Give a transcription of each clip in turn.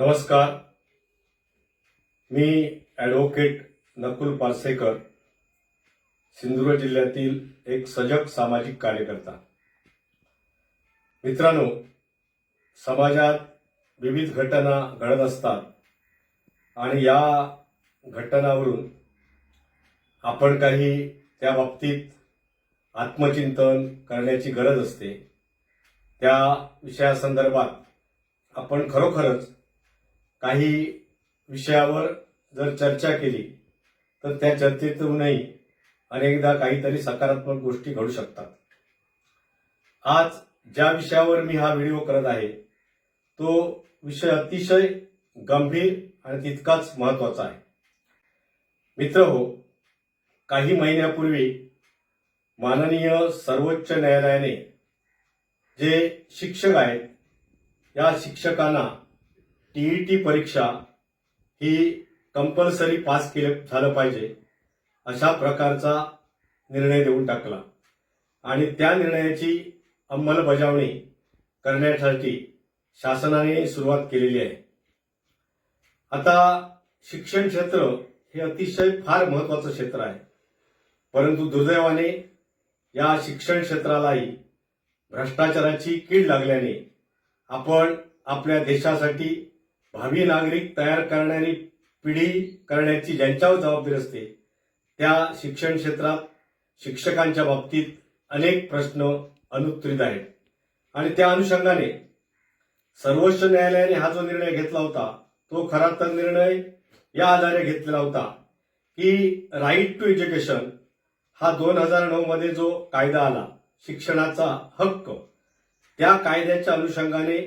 नमस्कार. मी ॲडव्होकेट नकुल पारसेकर सिंधुदुर्ग जिल्ह्यातील एक सजग सामाजिक कार्यकर्ता. मित्रांनो समाजात विविध घटना घडत असतात आणि या घटनावरून आपण काही त्या बाबतीत आत्मचिंतन करण्याची गरज असते. त्या विषयासंदर्भात आपण खरोखरच काही विषयावर जर चर्चा केली तर त्या चर्चेतूनही अनेकदा काहीतरी सकारात्मक गोष्टी घडू शकतात. आज ज्या विषयावर मी हा व्हिडिओ करत आहे तो विषय अतिशय गंभीर आणि तितकाच महत्त्वाचा आहे. मित्र हो काही महिन्यापूर्वी माननीय सर्वोच्च न्यायालयाने जे शिक्षक आहेत या शिक्षकांना टीईटी परीक्षा ही कंपल्सरी पास केलं झालं पाहिजे अशा प्रकारचा निर्णय देऊन टाकला. आणि त्या निर्णयाची अंमलबजावणी करण्यासाठी शासनाने सुरुवात केलेली आहे. आता शिक्षण क्षेत्र हे अतिशय फार महत्वाचं क्षेत्र आहे. परंतु दुर्दैवाने या शिक्षण क्षेत्रालाही भ्रष्टाचाराची कीड लागल्याने आपण आपल्या देशासाठी भावी नागरिक तयार करणारी पिढी करण्याची ज्यांच्यावर जबाबदारी असते त्या शिक्षण क्षेत्रात शिक्षकांच्या बाबतीत अनेक प्रश्न अनुत्तरित आहेत. आणि त्या अनुषंगाने सर्वोच्च न्यायालयाने हा जो निर्णय घेतला होता तो खरा तर निर्णय या आधारे घेतलेला होता की राईट टू एज्युकेशन हा दोन हजार नऊ मध्ये जो कायदा आला शिक्षणाचा हक्क त्या कायद्याच्या अनुषंगाने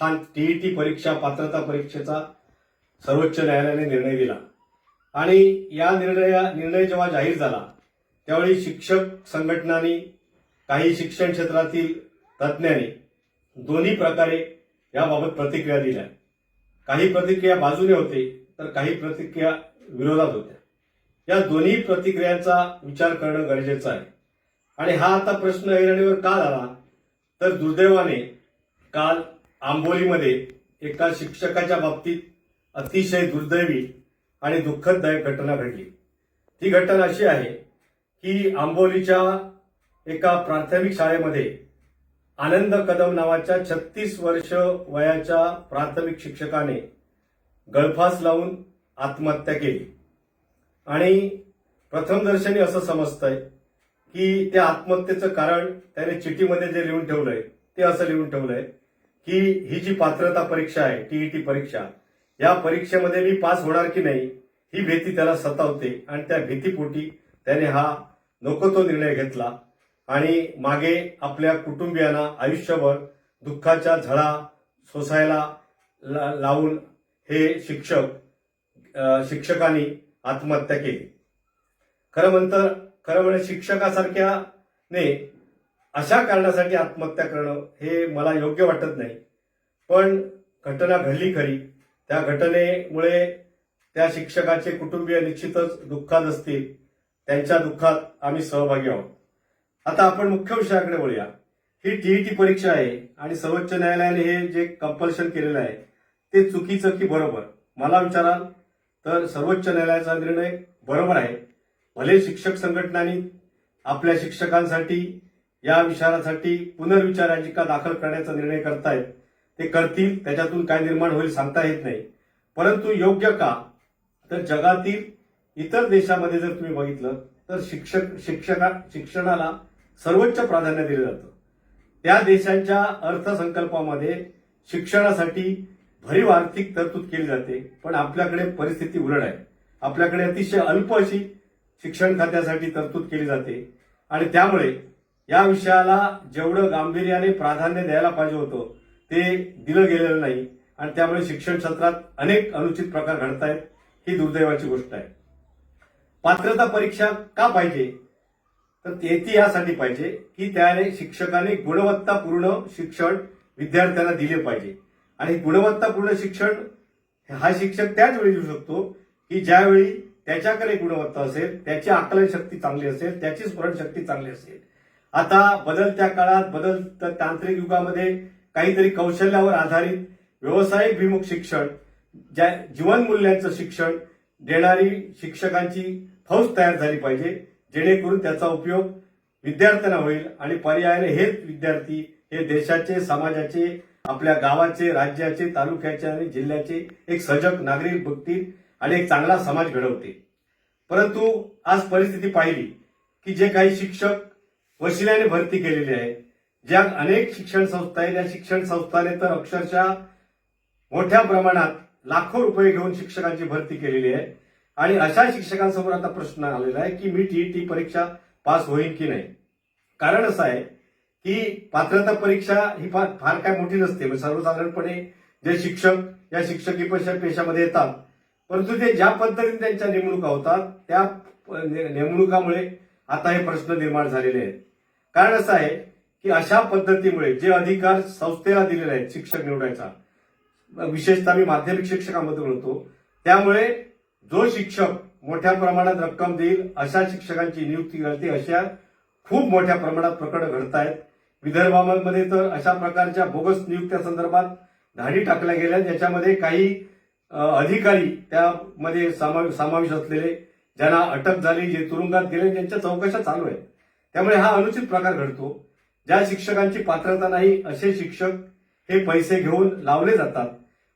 हा टीईटी परीक्षा पात्रता परीक्षेचा सर्वोच्च न्यायालयाने निर्णय दिला. आणि या निर्णया निर्णय जेव्हा जाहीर झाला त्यावेळी शिक्षक संघटनांनी काही शिक्षण क्षेत्रातील तज्ज्ञांनी दोन्ही प्रकारे याबाबत प्रतिक्रिया दिल्या. काही प्रतिक्रिया बाजूने होते तर काही प्रतिक्रिया विरोधात होत्या. या दोन्ही प्रतिक्रियांचा विचार करणं गरजेचं आहे. आणि हा आता प्रश्न ऐरणीवर का झाला? तर दुर्दैवाने काल आंबोलीमध्ये एका शिक्षकाच्या बाबतीत अतिशय दुर्दैवी आणि दुःखददायक घटना घडली. ती घटना अशी आहे की आंबोलीच्या एका प्राथमिक शाळेमध्ये आनंद कदम नावाच्या छत्तीस वर्ष वयाच्या प्राथमिक शिक्षकाने गळफास लावून आत्महत्या केली. आणि प्रथमदर्शनी असं समजतंय की त्या आत्महत्येचं कारण त्याने चिठीमध्ये जे लिहून ठेवलंय ते असं लिहून ठेवलंय की ही जी पात्रता परीक्षा आहे टीईटी परीक्षा या परीक्षेमध्ये मी पास होणार की नाही ही भीती त्याला सतावते आणि त्या भीतीपोटी त्याने हा नको तो निर्णय घेतला. आणि मागे आपल्या कुटुंबियांना आयुष्यभर दुःखाच्या झळा सोसायला ला- लावून हे शिक्षक शिक्षकांनी आत्महत्या केली. खरं म्हणतं खरं म्हणजे शिक्षकासारख्याने अशा कारणासाठी आत्महत्या करणं हे मला योग्य वाटत नाही. पण घटना घडली खरी. त्या घटनेमुळे त्या शिक्षकाचे कुटुंबीय निश्चितच दुःखात असतील. त्यांच्या दुःखात आम्ही सहभागी आहोत. आता आपण मुख्य विषयाकडे वळूया. ही टीईटी परीक्षा आहे आणि सर्वोच्च न्यायालयाने हे जे कंपल्शन केलेलं आहे ते चुकीचं की बरोबर? मला विचाराल तर सर्वोच्च न्यायालयाचा निर्णय बरोबर आहे. भले शिक्षक संघटनांनी आपल्या शिक्षकांसाठी या विचारासाठी पुनर्विचार याचिका दाखल करण्याचा निर्णय करतायत ते करतील त्याच्यातून काय निर्माण होईल सांगता येत नाही. परंतु योग्य का? तर जगातील इतर देशामध्ये जर तुम्ही बघितलं तर शिक्षक शिक्षका शिक्षणाला सर्वोच्च प्राधान्य दिलं जातं. त्या देशांच्या अर्थसंकल्पामध्ये शिक्षणासाठी भरीव आर्थिक तरतूद केली जाते पण आपल्याकडे परिस्थिती उलट आहे. आपल्याकडे अतिशय अल्प अशी शिक्षण खात्यासाठी तरतूद केली जाते. आणि त्यामुळे या विषयाला जेवढं गांभीर्याने प्राधान्य द्यायला पाहिजे होतं ते दिलं गेलेलं नाही. आणि त्यामुळे शिक्षण क्षेत्रात अनेक अनुचित प्रकार घडतायत ही दुर्दैवाची गोष्ट आहे. पात्रता परीक्षा का पाहिजे? तर ते ती यासाठी पाहिजे की त्याने शिक्षकाने गुणवत्तापूर्ण शिक्षण विद्यार्थ्यांना दिले पाहिजे. आणि गुणवत्तापूर्ण शिक्षण हा शिक्षक त्याच वेळी देऊ शकतो की ज्यावेळी त्याच्याकडे गुणवत्ता असेल त्याची आकलन शक्ती चांगली असेल त्याची स्मरणशक्ती चांगली असेल. आता बदलत्या काळात बदलत्या तांत्रिक युगामध्ये काहीतरी कौशल्यावर आधारित व्यावसायिकभिमुख शिक्षण ज्या जीवनमूल्यांचं शिक्षण देणारी शिक्षकांची फौज तयार झाली पाहिजे जेणेकरून त्याचा उपयोग विद्यार्थ्यांना होईल आणि पर्यायाने हेच विद्यार्थी हे देशाचे समाजाचे आपल्या गावाचे राज्याचे तालुक्याचे आणि जिल्ह्याचे एक सजग नागरिक बघतील आणि एक चांगला समाज घडवते परंतु आज परिस्थिती पाहिली की जे काही शिक्षक वशिल्याने भरती केलेली आहे ज्या अनेक शिक्षण संस्था आहेत. या शिक्षण संस्थाने तर अक्षरशः मोठ्या प्रमाणात लाखो रुपये घेऊन शिक्षकांची भरती केलेली आहे. आणि अशा शिक्षकांसमोर आता प्रश्न आलेला आहे की मी टीईटी परीक्षा पास होईल की नाही? कारण असं आहे की पात्रता परीक्षा ही फार फार काय मोठी नसते. म्हणजे सर्वसाधारणपणे जे शिक्षक या शिक्षकी पेशा- पेशामध्ये येतात परंतु ते ज्या पद्धतीने त्यांच्या नेमणुका होतात त्या ने- नेमणुकामुळे आता हे प्रश्न निर्माण झालेले आहेत. कारण असं आहे की अशा पद्धतीमुळे जे अधिकार संस्थेला दिलेले आहेत शिक्षक निवडायचा विशेषतः मी माध्यमिक शिक्षकांबद्दल बोलतो त्यामुळे जो शिक्षक मोठ्या प्रमाणात रक्कम देईल अशा शिक्षकांची नियुक्ती करते अशा खूप मोठ्या प्रमाणात प्रकरण घडत आहेत विदर्भामध्ये तर अशा प्रकारच्या बोगस नियुक्त्या संदर्भात धाडी टाकल्या गेल्या ज्याच्यामध्ये काही अधिकारी त्यामध्ये सामा- समावेश असलेले ज्यांना अटक झाली जे तुरुंगात गेले त्यांच्या चौकशा चालू आहेत. त्यामुळे हा अनुचित प्रकार घडतो. ज्या शिक्षकांची पात्रता नाही असे शिक्षक हे पैसे घेऊन लावले जातात.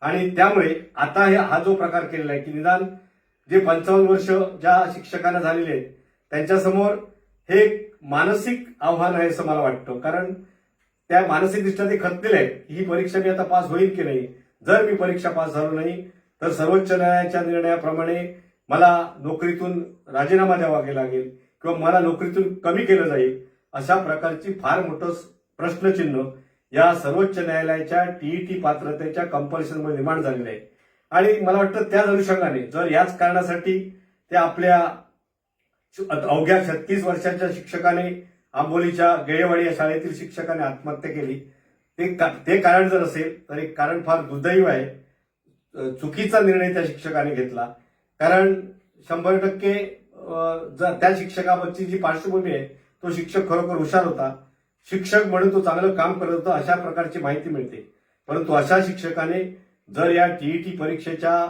आणि त्यामुळे आता हे हा जो प्रकार केलेला आहे की निदान जे पंचावन्न वर्ष ज्या शिक्षकांना झालेले आहेत त्यांच्यासमोर हे एक मानसिक आव्हान आहे असं मला वाटतं. कारण त्या मानसिकदृष्ट्या ते खतलेले आहेत. ही परीक्षा मी आता पास होईल की नाही? जर मी परीक्षा पास झालो नाही तर सर्वोच्च न्यायालयाच्या निर्णयाप्रमाणे मला नोकरीतून राजीनामा द्यावा लागेल किंवा मला नोकरीतून कमी केलं जाईल अशा प्रकारची फार मोठं प्रश्नचिन्ह या सर्वोच्च न्यायालयाच्या टीईटी पात्रतेच्या कंपल्शनमुळे निर्माण झालेलं आहे. आणि मला वाटतं त्याच अनुषंगाने जर याच कारणासाठी ते आपल्या अवघ्या छत्तीस वर्षाच्या शिक्षकाने आंबोलीच्या गेळेवाडी या शाळेतील शिक्षकाने आत्महत्या केली ते का- ते कारण जर असेल तर एक कारण फार दुर्दैव आहे. चुकीचा निर्णय त्या शिक्षकाने घेतला. कारण शंभर टक्के जर त्या शिक्षकाबद्दलची जी पार्श्वभूमी आहे तो शिक्षक खरोखर हुशार होता. शिक्षक म्हणून तो चांगलं काम करत होता अशा प्रकारची माहिती मिळते. परंतु अशा शिक्षकाने जर या टीईटी परीक्षेच्या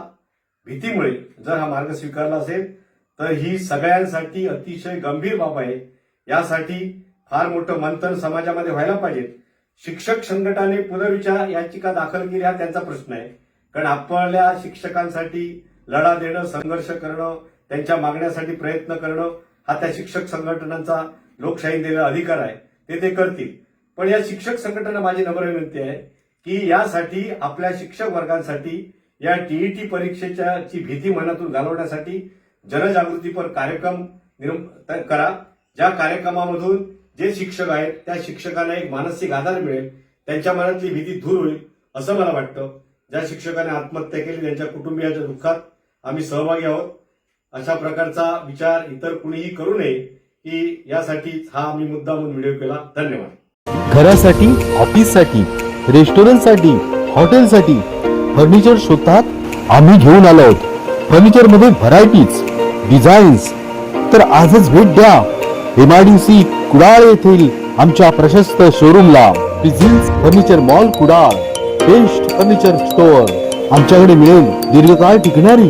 भीतीमुळे जर हा मार्ग स्वीकारला असेल तर ही सगळ्यांसाठी अतिशय गंभीर बाब आहे. यासाठी फार मोठं मंथन समाजामध्ये व्हायला पाहिजे. शिक्षक संघटनाने पुनर्विचार याचिका दाखल केली हा त्यांचा प्रश्न आहे. कारण आपल्या शिक्षकांसाठी लढा देणं संघर्ष करणं त्यांच्या मागण्यासाठी प्रयत्न करणं हा त्या शिक्षक संघटनांचा लोकशाही दिलेला अधिकार आहे ते ते करतील. पण या शिक्षक संघटना माझी नम्र विनंती आहे की यासाठी आपल्या शिक्षक वर्गांसाठी या टीईटी परीक्षेच्या ची भीती मनातून घालवण्यासाठी जनजागृतीपर कार्यक्रम निर्म- करा. ज्या कार्यक्रमामधून जे शिक्षक आहेत त्या शिक्षकांना एक मानसिक आधार मिळेल त्यांच्या मनातली भीती दूर होईल असं मला वाटतं. ज्या शिक्षकाने आत्महत्या केली त्यांच्या कुटुंबियांच्या दुःखात आम्ही सहभागी आहोत. अशा प्रकारचा विचार इतर कुणीही करू नये की यासाठीच हा आम्ही मुद्दा म्हणून व्हिडिओ केला. धन्यवाद. घरासाठी ऑफिससाठी रेस्टॉरंटसाठी हॉटेलसाठी फर्निचर शोधतात आम्ही घेऊन आलो आहोत. फर्निचरमध्ये व्हरायटीज डिझाईन्स तर आजच भेट द्या. एमआयडीसी कुडाळ येथील आमच्या प्रशस्त शोरूमला. Business furniture mall Kudal. Best furniture store आमच्याकडे मिळेल दीर्घकाळ टिकणारी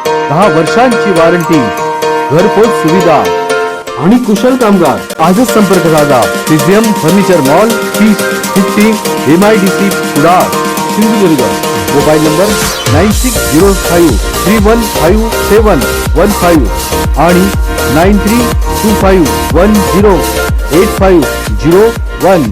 दहा वर्षांची वॉरंटी घरपोच सुविधा आणि कुशल कामगार. आजच संपर्क साधा. पिझियम furniture mall fees fifty M I D C Kudal Sindhudurg. Mobile number nine six zero five three one five seven one five आणि nine three two five one zero eight five zero one.